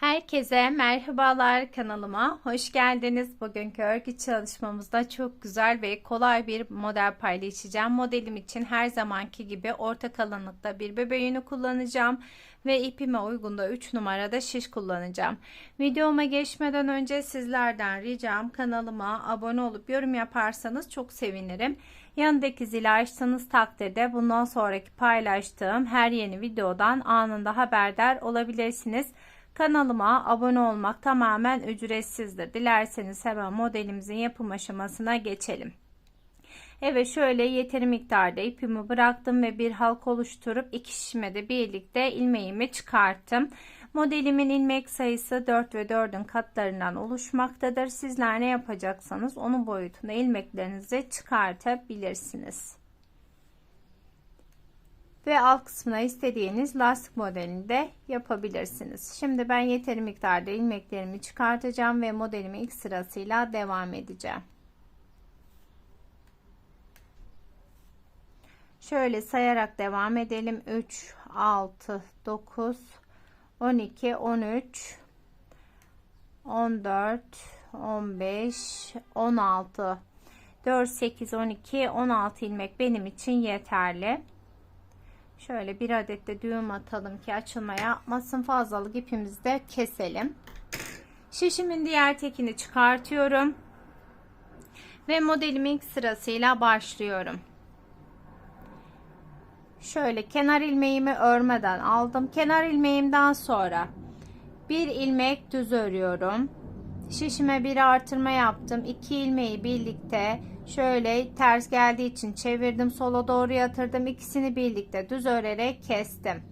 Herkese merhabalar kanalıma hoş geldiniz. Bugünkü örgü çalışmamızda çok güzel ve kolay bir model paylaşacağım. Modelim için her zamanki gibi orta kalınlıkta bir bebe yünü kullanacağım ve ipime uygun da 3 numarada şiş kullanacağım. Videoma geçmeden önce sizlerden ricam kanalıma abone olup yorum yaparsanız çok sevinirim. Yanındaki zili açtığınız takdirde bundan sonraki paylaştığım her yeni videodan anında haberdar olabilirsiniz. Kanalıma abone olmak tamamen ücretsizdir. Dilerseniz hemen modelimizin yapım aşamasına geçelim. Evet şöyle yeteri miktarda ipimi bıraktım ve bir halk oluşturup iki şişime de birlikte ilmeğimi çıkarttım. Modelimin ilmek sayısı 4 ve 4'ün katlarından oluşmaktadır. Sizler ne yapacaksanız onun boyutunda ilmeklerinizi çıkartabilirsiniz ve alt kısmına istediğiniz lastik modelini de yapabilirsiniz. Şimdi ben yeteri miktarda ilmeklerimi çıkartacağım ve modelimi ilk sırasıyla devam edeceğim. Şöyle sayarak devam edelim. 3, 6, 9, 12, 13, 14, 15, 16, 4, 8, 12, 16 ilmek benim için yeterli. Şöyle bir adet de düğüm atalım ki açılma yapmasın. Fazlalık ipimizi de keselim. Şişimin diğer tekini çıkartıyorum. Ve modelimin ilk sırasıyla başlıyorum. Şöyle kenar ilmeğimi örmeden aldım. Kenar ilmeğimden sonra bir ilmek düz örüyorum. Şişime bir artırma yaptım. İki ilmeği birlikte Şöyle ters geldiği için çevirdim. Sola doğru yatırdım. İkisini birlikte düz örerek kestim.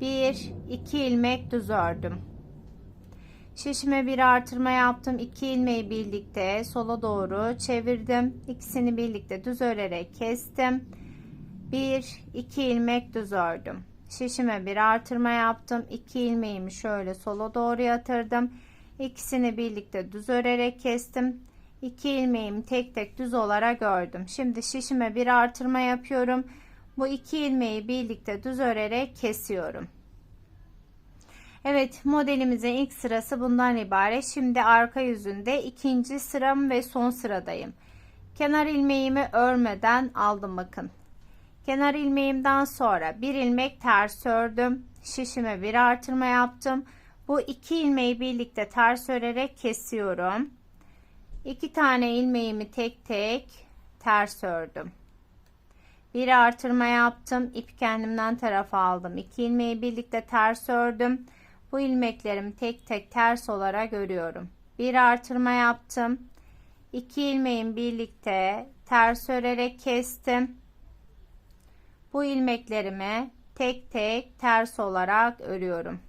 1 2 ilmek düz ördüm. Şişime bir artırma yaptım. 2 ilmeği birlikte sola doğru çevirdim. İkisini birlikte düz örerek kestim. 1 2 ilmek düz ördüm. Şişime bir artırma yaptım. 2 ilmeğimi şöyle sola doğru yatırdım. İkisini birlikte düz örerek kestim. 2 ilmeğimi tek tek düz olarak ördüm. Şimdi şişime bir artırma yapıyorum. Bu iki ilmeği birlikte düz örerek kesiyorum. Evet modelimizin ilk sırası bundan ibaret. Şimdi arka yüzünde ikinci sıram ve son sıradayım. Kenar ilmeğimi örmeden aldım bakın. Kenar ilmeğimden sonra bir ilmek ters ördüm. Şişime bir artırma yaptım. Bu iki ilmeği birlikte ters örerek kesiyorum iki tane ilmeğimi tek tek ters ördüm. Bir artırma yaptım ip kendimden tarafa aldım. İki ilmeği birlikte ters ördüm. Bu ilmeklerimi tek tek ters olarak örüyorum. Bir artırma yaptım. İki ilmeğin birlikte ters örerek kestim. Bu ilmeklerimi tek tek ters olarak örüyorum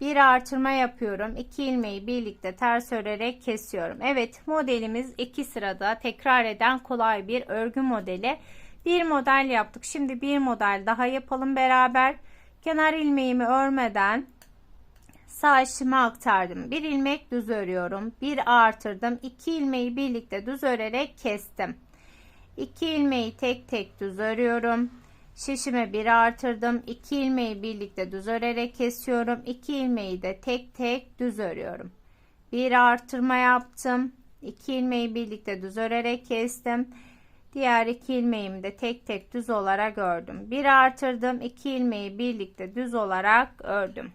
bir artırma yapıyorum. 2 ilmeği birlikte ters örerek kesiyorum. Evet modelimiz iki sırada tekrar eden kolay bir örgü modeli. Bir model yaptık. Şimdi bir model daha yapalım beraber. Kenar ilmeğimi örmeden sağ işime aktardım. Bir ilmek düz örüyorum. Bir artırdım. 2 ilmeği birlikte düz örerek kestim. 2 ilmeği tek tek düz örüyorum. Şişime bir artırdım. 2 ilmeği birlikte düz örerek kesiyorum. 2 ilmeği de tek tek düz örüyorum. Bir artırma yaptım. 2 ilmeği birlikte düz örerek kestim. Diğer iki ilmeğimi de tek tek düz olarak ördüm. Bir artırdım. 2 ilmeği birlikte düz olarak ördüm.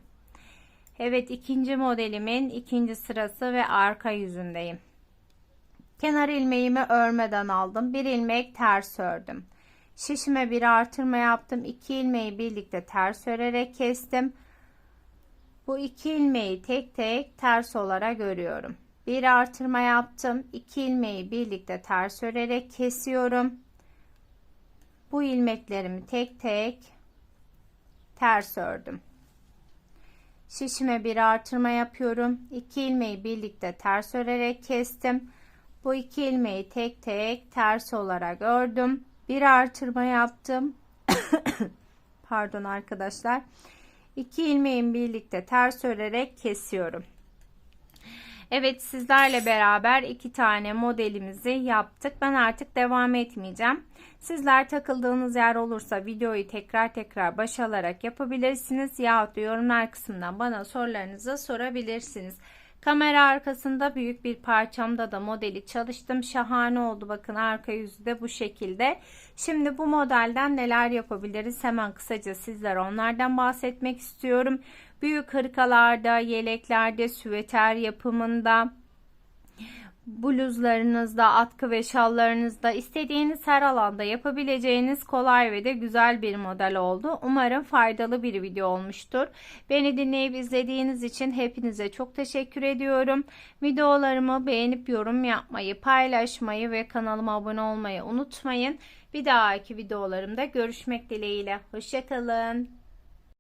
Evet ikinci modelimin ikinci sırası ve arka yüzündeyim. Kenar ilmeğimi örmeden aldım. Bir ilmek ters ördüm. Şişime bir artırma yaptım. 2 ilmeği birlikte ters örerek kestim. Bu iki ilmeği tek tek ters olarak örüyorum. Bir artırma yaptım. 2 ilmeği birlikte ters örerek kesiyorum. Bu ilmeklerimi tek tek ters ördüm. Şişime bir artırma yapıyorum. 2 ilmeği birlikte ters örerek kestim. Bu iki ilmeği tek tek ters olarak ördüm bir artırma yaptım pardon arkadaşlar iki ilmeğin birlikte ters örerek kesiyorum Evet sizlerle beraber iki tane modelimizi yaptık. Ben artık devam etmeyeceğim. Sizler takıldığınız yer olursa videoyu tekrar tekrar baş alarak yapabilirsiniz. Yahut yorumlar kısmından bana sorularınızı sorabilirsiniz. Kamera arkasında büyük bir parçamda da modeli çalıştım. Şahane oldu. Bakın arka yüzü de bu şekilde. Şimdi bu modelden neler yapabiliriz? Hemen kısaca sizlere onlardan bahsetmek istiyorum. Büyük hırkalarda, yeleklerde, süveter yapımında, bluzlarınızda, atkı ve şallarınızda istediğiniz her alanda yapabileceğiniz kolay ve de güzel bir model oldu. Umarım faydalı bir video olmuştur. Beni dinleyip izlediğiniz için hepinize çok teşekkür ediyorum. Videolarımı beğenip yorum yapmayı, paylaşmayı ve kanalıma abone olmayı unutmayın. Bir dahaki videolarımda görüşmek dileğiyle. Hoşçakalın.